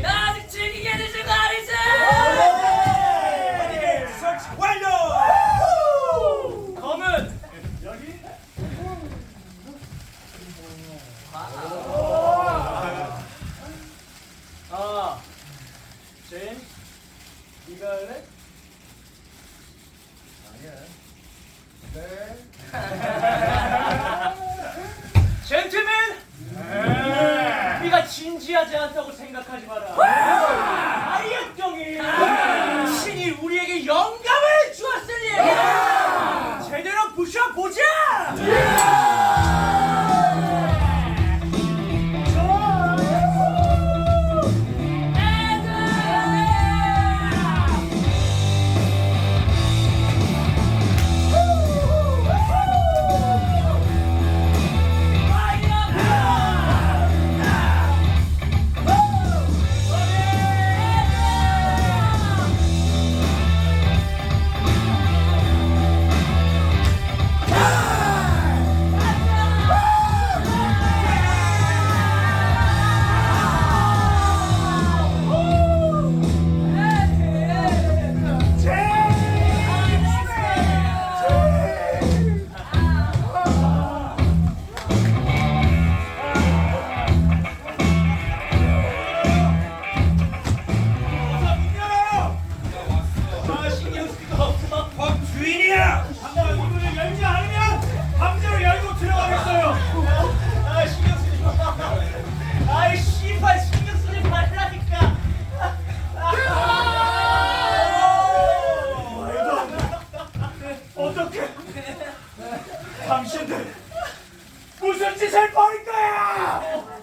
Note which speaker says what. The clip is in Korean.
Speaker 1: 나
Speaker 2: 아직
Speaker 1: 즐기게 되지? 네. 설치 무시하지 않다고 생각하지 마라. 아이 역정이. 당신들 무슨 짓을 벌인 거야?